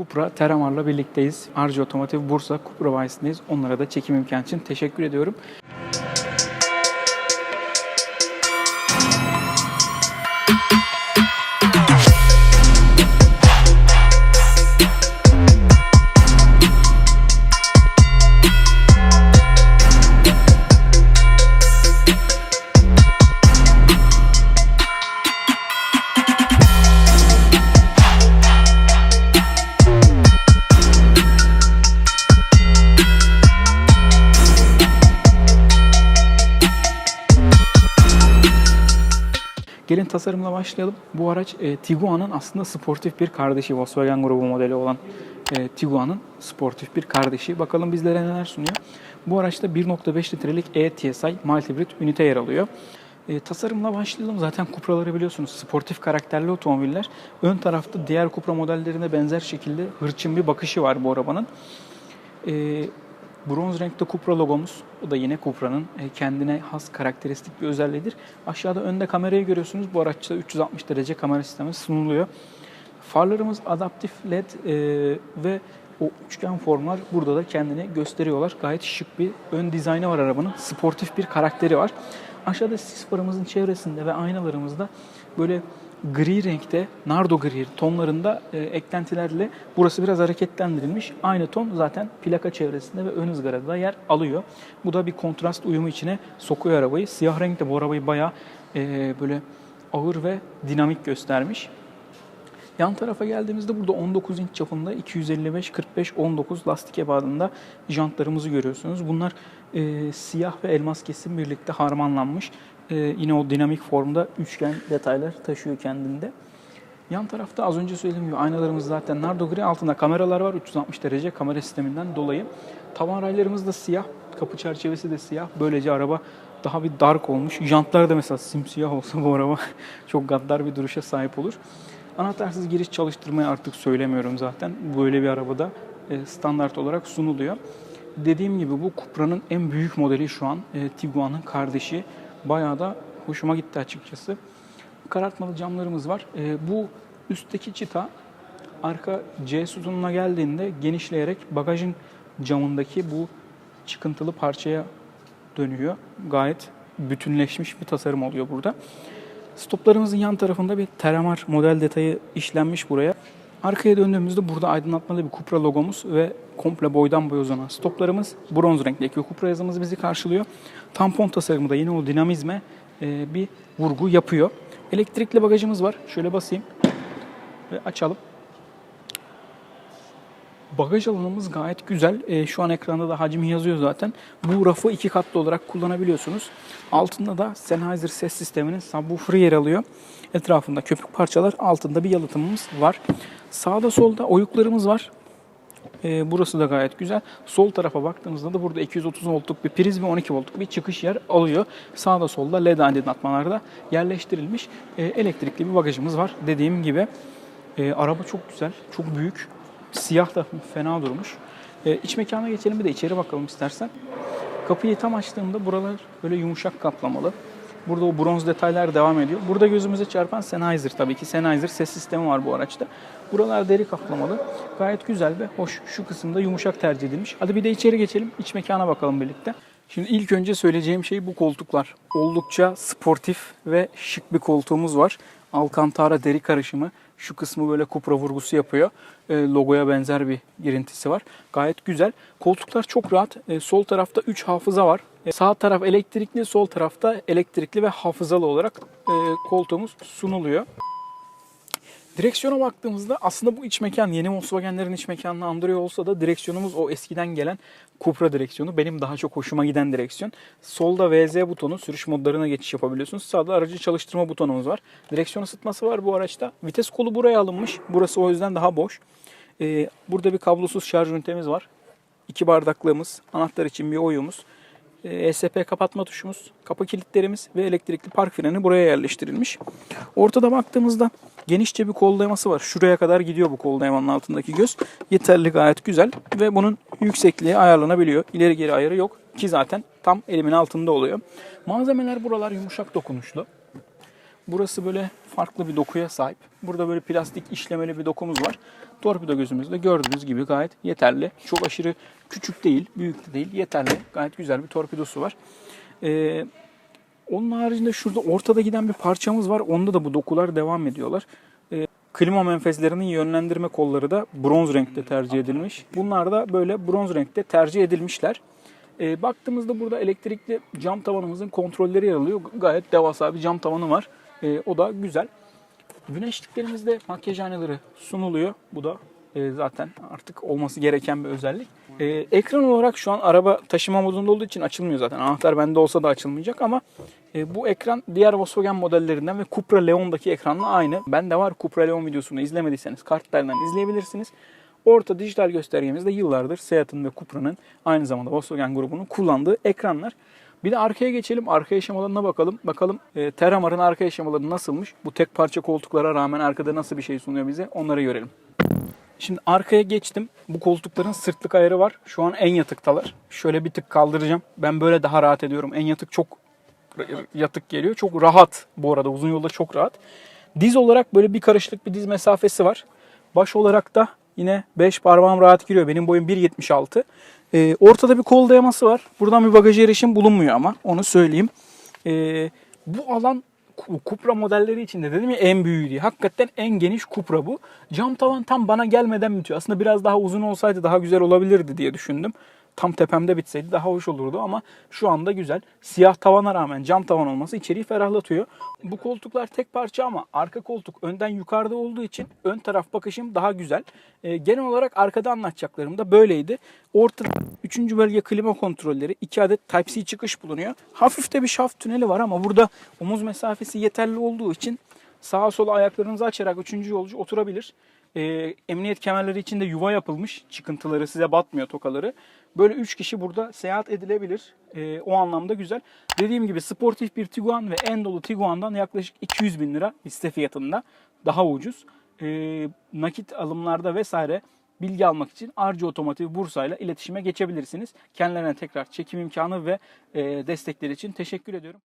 Cupra Teramar'la birlikteyiz. Arca Otomotiv Bursa Cupra bayisindeyiz. Onlara da çekim imkanı için teşekkür ediyorum. Tasarımla başlayalım. Bu araç e, Tiguan'ın aslında sportif bir kardeşi. Volkswagen grubu modeli olan e, Tiguan'ın sportif bir kardeşi. Bakalım bizlere neler sunuyor. Bu araçta 1.5 litrelik E-TSI Multibrid ünite yer alıyor. E, tasarımla başlayalım. Zaten Cupra'ları biliyorsunuz sportif karakterli otomobiller. Ön tarafta diğer Cupra modellerine benzer şekilde hırçın bir bakışı var bu arabanın. E, bronz renkte Cupra logomuz. O da yine Cupra'nın e, kendine has karakteristik bir özelliğidir. Aşağıda önde kamerayı görüyorsunuz. Bu araçta 360 derece kamera sistemi sunuluyor. Farlarımız adaptif led e, ve o üçgen formlar burada da kendini gösteriyorlar. Gayet şık bir ön dizaynı var arabanın. Sportif bir karakteri var. Aşağıda sis farımızın çevresinde ve aynalarımızda böyle gri renkte, nardo gri tonlarında e, eklentilerle burası biraz hareketlendirilmiş. Aynı ton zaten plaka çevresinde ve ön ızgarada da yer alıyor. Bu da bir kontrast uyumu içine sokuyor arabayı. Siyah renk de bu arabayı bayağı e, böyle ağır ve dinamik göstermiş. Yan tarafa geldiğimizde burada 19 inç çapında 255 45 19 lastik ebadında jantlarımızı görüyorsunuz. Bunlar e, siyah ve elmas kesim birlikte harmanlanmış. E, yine o dinamik formda üçgen detaylar taşıyor kendinde. Yan tarafta az önce söylediğim gibi aynalarımız zaten nardo gri altında kameralar var 360 derece kamera sisteminden dolayı. Tavan raylarımız da siyah, kapı çerçevesi de siyah. Böylece araba daha bir dark olmuş. Jantlar da mesela simsiyah olsa bu araba çok gaddar bir duruşa sahip olur. Anahtarsız giriş çalıştırmayı artık söylemiyorum zaten. Böyle bir arabada e, standart olarak sunuluyor. Dediğim gibi bu Cupra'nın en büyük modeli şu an. E, Tiguan'ın kardeşi. Bayağı da hoşuma gitti açıkçası. Karartmalı camlarımız var. E, bu üstteki çıta arka C sütununa geldiğinde genişleyerek bagajın camındaki bu çıkıntılı parçaya dönüyor. Gayet bütünleşmiş bir tasarım oluyor burada. Stoplarımızın yan tarafında bir Teramar model detayı işlenmiş buraya. Arkaya döndüğümüzde burada aydınlatmalı bir Cupra logomuz ve komple boydan boya uzanan stoplarımız. Bronz renkteki Cupra yazımız bizi karşılıyor. Tampon tasarımı da yine o dinamizme e, bir vurgu yapıyor. Elektrikli bagajımız var. Şöyle basayım ve açalım. Bagaj alanımız gayet güzel. E, şu an ekranda da hacmi yazıyor zaten. Bu rafı iki katlı olarak kullanabiliyorsunuz. Altında da Sennheiser ses sisteminin subwoofer'ı yer alıyor. Etrafında köpük parçalar, altında bir yalıtımımız var. Sağda solda oyuklarımız var. E, burası da gayet güzel. Sol tarafa baktığımızda da burada 230 voltluk bir priz ve 12 voltluk bir çıkış yer alıyor. Sağda solda led aydınlatmalar da yerleştirilmiş. E, elektrikli bir bagajımız var. Dediğim gibi e, araba çok güzel, çok büyük. Siyah da fena durmuş. E, iç mekana geçelim bir de içeri bakalım istersen. Kapıyı tam açtığımda buralar böyle yumuşak kaplamalı. Burada o bronz detaylar devam ediyor. Burada gözümüze çarpan Sennheiser tabii ki. Sennheiser ses sistemi var bu araçta. Buralar deri kaplamalı. Gayet güzel ve hoş. Şu kısımda yumuşak tercih edilmiş. Hadi bir de içeri geçelim. İç mekana bakalım birlikte. Şimdi ilk önce söyleyeceğim şey bu koltuklar. Oldukça sportif ve şık bir koltuğumuz var. Alcantara deri karışımı. Şu kısmı böyle kupra vurgusu yapıyor. E, logoya benzer bir girintisi var. Gayet güzel. Koltuklar çok rahat. E, sol tarafta 3 hafıza var. E, sağ taraf elektrikli, sol tarafta elektrikli ve hafızalı olarak e, koltuğumuz sunuluyor. Direksiyona baktığımızda aslında bu iç mekan yeni Volkswagen'lerin iç mekanını andırıyor olsa da direksiyonumuz o eskiden gelen Cupra direksiyonu. Benim daha çok hoşuma giden direksiyon. Solda VZ butonu sürüş modlarına geçiş yapabiliyorsunuz. Sağda aracı çalıştırma butonumuz var. Direksiyon ısıtması var bu araçta. Vites kolu buraya alınmış. Burası o yüzden daha boş. Ee, burada bir kablosuz şarj ünitemiz var. İki bardaklığımız, anahtar için bir oyumuz. ESP kapatma tuşumuz, kapı kilitlerimiz ve elektrikli park freni buraya yerleştirilmiş. Ortada baktığımızda genişçe bir kol dayaması var. Şuraya kadar gidiyor bu kol dayamanın altındaki göz. Yeterli gayet güzel ve bunun yüksekliği ayarlanabiliyor. İleri geri ayarı yok ki zaten tam elimin altında oluyor. Malzemeler buralar yumuşak dokunuşlu. Burası böyle farklı bir dokuya sahip. Burada böyle plastik işlemeli bir dokumuz var. Torpido gözümüz de gördüğünüz gibi gayet yeterli. Çok aşırı küçük değil, büyük de değil. Yeterli. Gayet güzel bir torpidosu var. Ee, onun haricinde şurada ortada giden bir parçamız var. Onda da bu dokular devam ediyorlar. Ee, klima menfezlerinin yönlendirme kolları da bronz renkte tercih edilmiş. Bunlar da böyle bronz renkte tercih edilmişler. Ee, baktığımızda burada elektrikli cam tavanımızın kontrolleri yer alıyor. Gayet devasa bir cam tavanı var. Ee, o da güzel. Güneşliklerimizde makyajhaneleri sunuluyor. Bu da e, zaten artık olması gereken bir özellik. E, ekran olarak şu an araba taşıma modunda olduğu için açılmıyor zaten. Anahtar bende olsa da açılmayacak ama e, bu ekran diğer Volkswagen modellerinden ve Cupra Leon'daki ekranla aynı. Bende var Cupra Leon videosunu izlemediyseniz kartlarından izleyebilirsiniz. Orta dijital göstergemizde yıllardır Seat'ın ve Cupra'nın aynı zamanda Volkswagen grubunun kullandığı ekranlar. Bir de arkaya geçelim. Arka yaşamalarına bakalım. Bakalım e, Terramar'ın arka yaşamaları nasılmış? Bu tek parça koltuklara rağmen arkada nasıl bir şey sunuyor bize? Onları görelim. Şimdi arkaya geçtim. Bu koltukların sırtlık ayarı var. Şu an en yatıktalar. Şöyle bir tık kaldıracağım. Ben böyle daha rahat ediyorum. En yatık çok yatık geliyor. Çok rahat bu arada. Uzun yolda çok rahat. Diz olarak böyle bir karışlık bir diz mesafesi var. Baş olarak da yine 5 parmağım rahat giriyor. Benim boyum 1.76. Ee, ortada bir kol dayaması var. Buradan bir bagaj erişim bulunmuyor ama onu söyleyeyim. Ee, bu alan Ku- Cupra modelleri içinde dedim ya en büyüğü diye. Hakikaten en geniş Cupra bu. Cam tavan tam bana gelmeden bitiyor. Aslında biraz daha uzun olsaydı daha güzel olabilirdi diye düşündüm. Tam tepemde bitseydi daha hoş olurdu ama şu anda güzel. Siyah tavana rağmen cam tavan olması içeriği ferahlatıyor. Bu koltuklar tek parça ama arka koltuk önden yukarıda olduğu için ön taraf bakışım daha güzel. Ee, genel olarak arkada anlatacaklarım da böyleydi. Orta 3. bölge klima kontrolleri, 2 adet Type-C çıkış bulunuyor. Hafif de bir şaft tüneli var ama burada omuz mesafesi yeterli olduğu için sağa sola ayaklarınızı açarak 3. yolcu oturabilir. Ee, emniyet kemerleri için de yuva yapılmış. Çıkıntıları size batmıyor tokaları. Böyle 3 kişi burada seyahat edilebilir. Ee, o anlamda güzel. Dediğim gibi sportif bir Tiguan ve en dolu Tiguan'dan yaklaşık 200 bin lira liste fiyatında daha ucuz. Ee, nakit alımlarda vesaire bilgi almak için Arca Otomotiv Bursa ile iletişime geçebilirsiniz. Kendilerine tekrar çekim imkanı ve e, destekleri için teşekkür ediyorum.